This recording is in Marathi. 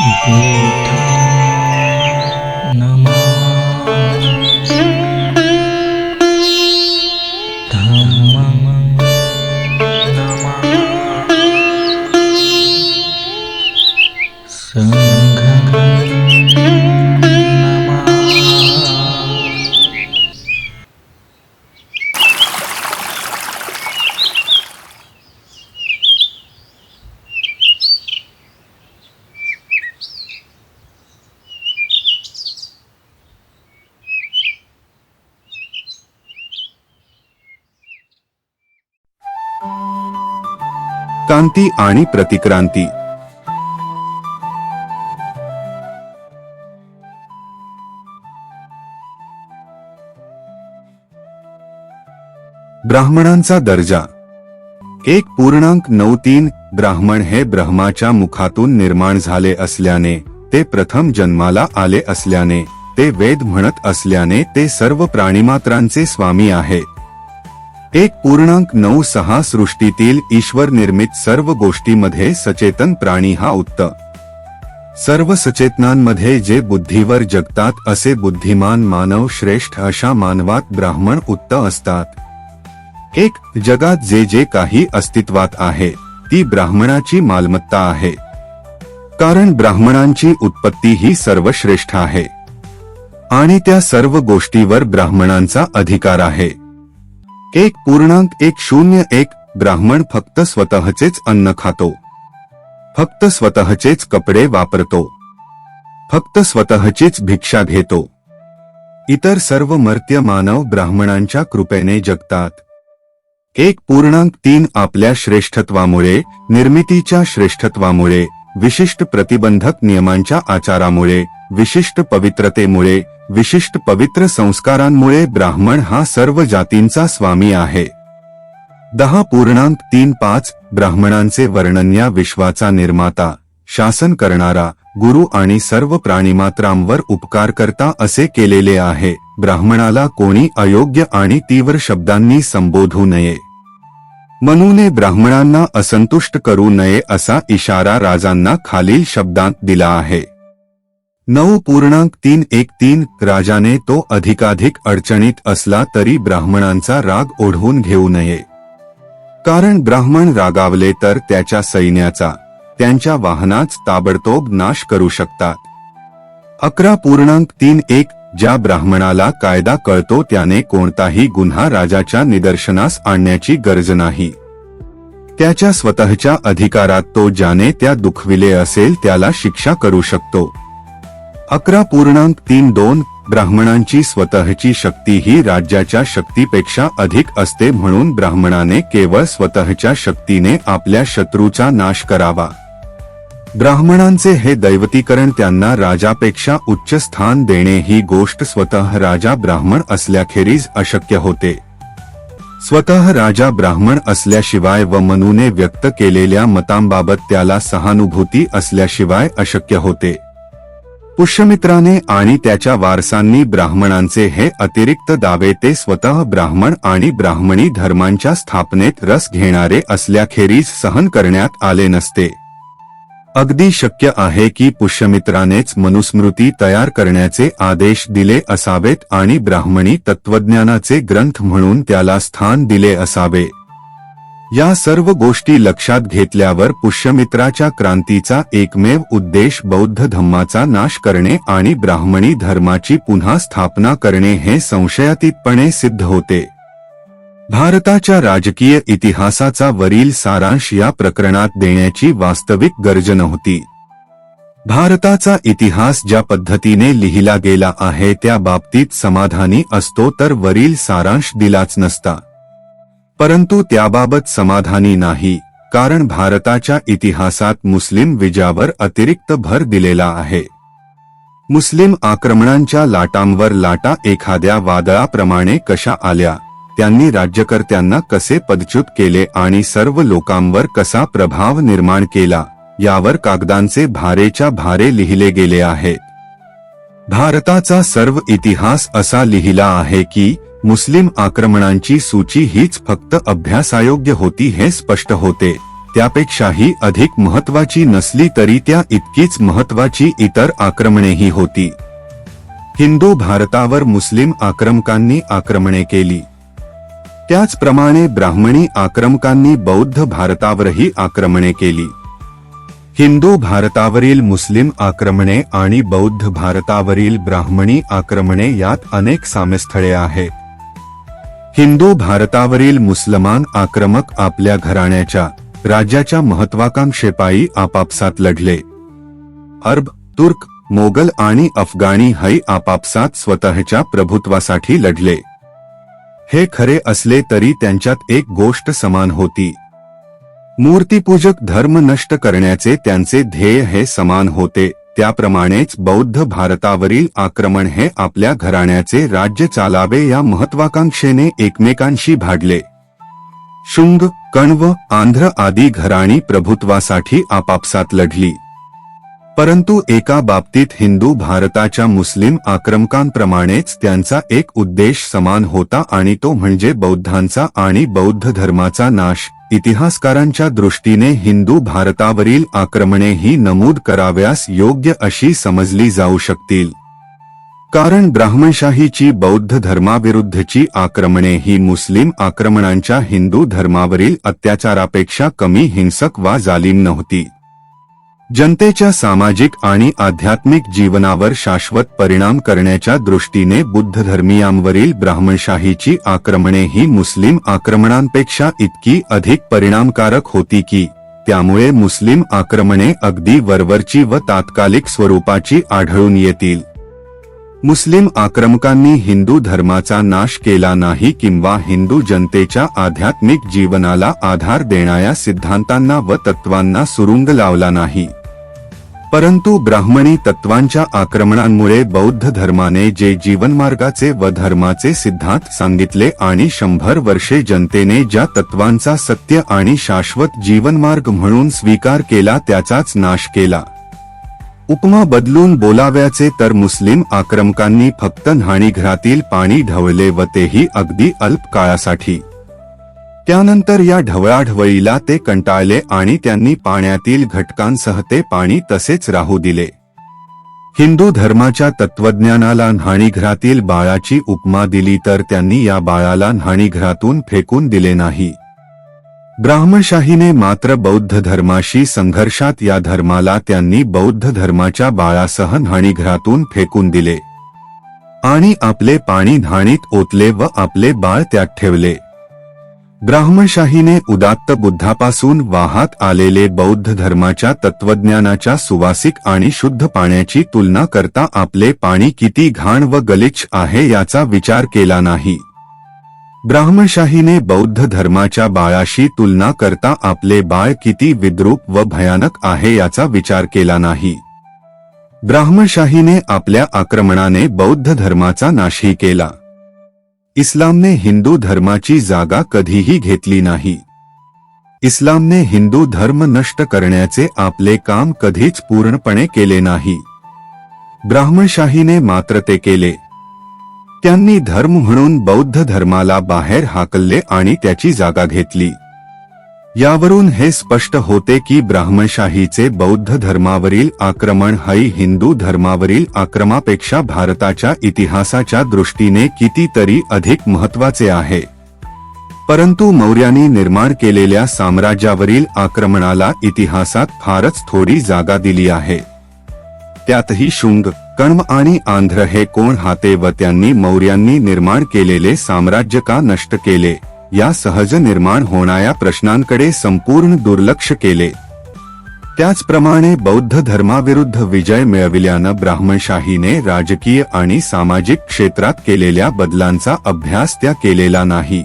बुद्धं क्रांती आणि प्रतिक्रांती. ब्राह्मणांचा दर्जा. एक पूर्णांक नऊ तीन ब्राह्मण हे ब्रह्माच्या मुखातून निर्माण झाले असल्याने ते प्रथम जन्माला आले असल्याने ते वेद म्हणत असल्याने ते सर्व प्राणीमात्रांचे स्वामी आहेत. एक पूर्णांक नऊ सहा सृष्टीतील ईश्वर निर्मित सर्व गोष्टीमध्ये सचेतन प्राणी हा उत्त सर्व सचेतनांमध्ये जे बुद्धीवर जगतात असे बुद्धिमान मानव श्रेष्ठ अशा मानवात ब्राह्मण उत्त असतात. एक जगात जे जे काही अस्तित्वात आहे ती ब्राह्मणाची मालमत्ता आहे. कारण ब्राह्मणांची उत्पत्ती ही सर्वश्रेष्ठ आहे. आणि त्या सर्व गोष्टीवर ब्राह्मणांचा अधिकार आहे. एक पूर्णांक एक शून्य एक. ब्राह्मण फक्त स्वतःचेच अन्न खातो. फक्त स्वतःचेच कपडे वापरतो. फक्त स्वतःचीच भिक्षा घेतो. इतर सर्व मर्त्य मानव ब्राह्मणांच्या कृपेने जगतात. एक पूर्णांक तीन आपल्या श्रेष्ठत्वामुळे निर्मितीच्या श्रेष्ठत्वामुळे विशिष्ट प्रतिबंधक नियमांच्या आचारामुळे विशिष्ट पवित्रतेमुळे विशिष्ट पवित्र संस्कारांमुळे ब्राह्मण हा सर्व जातींचा स्वामी आहे. दहा पूर्णांक तीन पाच ब्राह्मणांचे वर्णन या विश्वाचा निर्माता शासन करणारा गुरु आणि सर्व प्राणीमात्रांवर उपकार करता असे केलेले आहे. ब्राह्मणाला कोणी अयोग्य आणि तीव्र शब्दांनी संबोधू नये. मनूने ब्राह्मणांना असंतुष्ट करू नये असा इशारा राजांना खालील शब्दांत दिला आहे. नऊ पूर्णांक तीन एक तीन राजाने तो अधिकाधिक अडचणीत असला तरी ब्राह्मणांचा राग ओढवून घेऊ नये. कारण ब्राह्मण रागावले तर त्याच्या सैन्याचा त्यांच्या वाहनाच ताबडतोब नाश करू शकतात. अकरा पूर्णांक तीन एक ज्या ब्राह्मणाला कायदा कळतो त्याने कोणताही गुन्हा राजाच्या निदर्शनास आणण्याची गरज नाही. त्याच्या स्वतःच्या अधिकारात तो ज्याने त्या दुखविले असेल त्याला शिक्षा करू शकतो. अकरा पूर्णांक तीन दोन ब्राह्मणांची स्वतःची शक्ती ही राज्याच्या शक्तीपेक्षा अधिक असते म्हणून ब्राह्मणाने केवळ स्वतःच्या शक्तीने आपल्या शत्रूचा नाश करावा. ब्राह्मणांचे हे दैवतीकरण त्यांना राजापेक्षा उच्च स्थान देणे ही गोष्ट स्वतः राजा ब्राह्मण असल्याखेरीज अशक्य होते. स्वतः राजा ब्राह्मण असल्याशिवाय व मनूने व्यक्त केलेल्या मतांबाबत त्याला सहानुभूती असल्याशिवाय अशक्य होते. पुष्यमित्राने आणि त्याच्या वारसांनी ब्राह्मणांचे हे अतिरिक्त दावे ते स्वतः ब्राह्मण आणि ब्राह्मणी धर्मांच्या स्थापनेत रस घेणारे असल्याखेरीज सहन करण्यात आले नसते. अगदी शक्य आहे की पुष्यमित्रानेच मनुस्मृती तयार करण्याचे आदेश दिले असावेत आणि ब्राह्मणी तत्वज्ञानाचे ग्रंथ म्हणून त्याला स्थान दिले असावे. या सर्व गोष्टी लक्षात घेतल्यावर पुष्यमित्राच्या क्रांतीचा एकमेव उद्देश बौद्ध धम्माचा नाश करणे आणि ब्राह्मणी धर्माची पुन्हा स्थापना करणे हे संशयातीतपणे सिद्ध होते. भारताच्या राजकीय इतिहासाचा वरील सारांश या प्रकरणात देण्याची वास्तविक गरज नव्हती. भारताचा इतिहास ज्या पद्धतीने लिहिला गेला आहे त्या बाबतीत समाधानी असतो तर वरील सारांश दिलाच नसता. परंतु त्याबाबत समाधानी नाही कारण भारताच्या इतिहासात मुस्लिम विजयावर अतिरिक्त भर दिलेला आहे. मुस्लिम आक्रमणांच्या लाटांवर लाटा एखाद्या वादळाप्रमाणे कशा आल्या त्यांनी राज्यकर्त्यांना कसे पदच्युत केले आणि सर्व लोकांवर कसा प्रभाव निर्माण केला यावर कागदांचे भारेच्या भारे लिहिले गेले आहे भारताचा सर्व इतिहास असा लिहिला आहे की मुस्लिम आक्रमणांची सूची हीच फक्त अभ्यासायोग्य होती हे स्पष्ट होते. त्यापेक्षाही अधिक महत्वाची नसली तरी त्या इतकीच महत्वाची इतर आक्रमणेही होती. हिंदू भारतावर मुस्लिम आक्रमकांनी आक्रमणे केली. त्याचप्रमाणे ब्राह्मणी आक्रमकांनी बौद्ध भारतावरही आक्रमणे केली. हिंदू भारतावरील मुस्लिम आक्रमणे आणि बौद्ध भारतावरील ब्राह्मणी आक्रमणे यात अनेक साम्यस्थळे आहेत. हिंदू भारतावरील मुसलमान आक्रमक आपल्या घराण्याच्या राज्याच्या महत्वाकांक्षेपायी आपापसात लढले. अरब तुर्क मोगल आणि अफगाणी हई आपापसात स्वतःच्या प्रभुत्वासाठी लढले. हे खरे असले तरी त्यांच्यात एक गोष्ट समान होती. मूर्तीपूजक धर्म नष्ट करण्याचे त्यांचे ध्येय हे समान होते. त्याप्रमाणेच बौद्ध भारतावरील आक्रमण हे आपल्या घराण्याचे राज्य चालावे या महत्वाकांक्षेने एकमेकांशी भाडले शुंग कण्व आंध्र आदी घराणी प्रभुत्वासाठी आपापसात लढली. परंतु एका बाबतीत हिंदू भारताच्या मुस्लिम आक्रमकांप्रमाणेच त्यांचा एक उद्देश समान होता आणि तो म्हणजे बौद्धांचा आणि बौद्ध धर्माचा नाश इतिहासकारांच्या दृष्टीने हिंदू भारतावरील आक्रमणे ही नमूद कराव्यास योग्य अशी समजली जाऊ शकतील. कारण ब्राह्मणशाहीची बौद्ध धर्माविरुद्धची आक्रमणे ही मुस्लिम आक्रमणांच्या हिंदू धर्मावरील अत्याचारापेक्षा कमी हिंसक वा जालीम नव्हती. जनतेच्या सामाजिक आणि आध्यात्मिक जीवनावर शाश्वत परिणाम करण्याच्या दृष्टीने बुद्ध धर्मीयांवरील ब्राह्मणशाहीची आक्रमणे ही मुस्लिम आक्रमणांपेक्षा इतकी अधिक परिणामकारक होती की त्यामुळे मुस्लिम आक्रमणे अगदी वरवरची व तात्कालिक स्वरूपाची आढळून येतील. मुस्लिम आक्रमकांनी हिंदू धर्माचा नाश केला नाही किंवा हिंदू जनतेच्या आध्यात्मिक जीवनाला आधार देणाऱ्या सिद्धांतांना व तत्वांना सुरुंग लावला नाही. परंतु ब्राह्मणी तत्वांच्या आक्रमणांमुळे बौद्ध धर्माने जे जीवनमार्गाचे व धर्माचे सिद्धांत सांगितले आणि शंभर वर्षे जनतेने ज्या तत्वांचा सत्य आणि शाश्वत जीवनमार्ग म्हणून स्वीकार केला त्याचाच नाश केला. उपमा बदलून बोलाव्याचे तर मुस्लिम आक्रमकांनी फक्त न्हाणीघरातील पाणी ढवळले व तेही अगदी अल्प काळासाठी. त्यानंतर या ढवळाढवळीला ते कंटाळले आणि त्यांनी पाण्यातील घटकांसह ते पाणी तसेच राहू दिले. हिंदू धर्माच्या तत्वज्ञानाला न्हाणीघरातील बाळाची उपमा दिली तर त्यांनी या बाळाला न्हाणीघरातून फेकून दिले नाही. ब्राह्मणशाहीने मात्र बौद्ध धर्माशी संघर्षात या धर्माला त्यांनी बौद्ध धर्माच्या बाळासह न्हाणीघरातून फेकून दिले. आणि आपले पाणी न्हाणीत ओतले व आपले बाळ त्यात ठेवले. ब्राह्मणशाहीने उदात्त बुद्धापासून वाहात आलेले बौद्ध धर्माच्या तत्वज्ञानाच्या सुवासिक आणि शुद्ध पाण्याची तुलना करता आपले पाणी किती घाण व गलिच्छ आहे याचा विचार केला नाही. ब्राह्मणशाहीने बौद्ध धर्माच्या बाळाशी तुलना करता आपले बाळ किती विद्रूप व भयानक आहे याचा विचार केला नाही. ब्राह्मणशाहीने आपल्या आक्रमणाने बौद्ध धर्माचा नाशही केला. इस्लामने हिंदू धर्माची जागा कधीही घेतली नाही. इस्लामने हिंदू धर्म नष्ट करण्याचे आपले काम कधीच पूर्णपणे केले नाही. ब्राह्मणशाहीने मात्र ते केले. त्यांनी धर्म म्हणून बौद्ध धर्माला बाहेर हाकलले आणि त्याची जागा घेतली. यावरून हे स्पष्ट होते की ब्राह्मणशाहीचे बौद्ध धर्मावरील आक्रमण हई हिंदू धर्मावरील आक्रमापेक्षा भारताच्या इतिहासाच्या दृष्टीने कितीतरी अधिक महत्त्वाचे आहे. परंतु मौर्यांनी निर्माण केलेल्या साम्राज्यावरील आक्रमणाला इतिहासात फारच थोडी जागा दिली आहे. त्यातही शुंग कण्व आणि आंध्र हे कोण हाते व त्यांनी मौर्यांनी निर्माण केलेले साम्राज्य का नष्ट केले? या सहज निर्माण होणाऱ्या प्रश्नांकडे संपूर्ण दुर्लक्ष केले. त्याचप्रमाणे बौद्ध धर्माविरुद्ध विजय मिळविल्यानं ब्राह्मणशाहीने राजकीय आणि सामाजिक क्षेत्रात केलेल्या बदलांचा अभ्यास त्या केलेला नाही.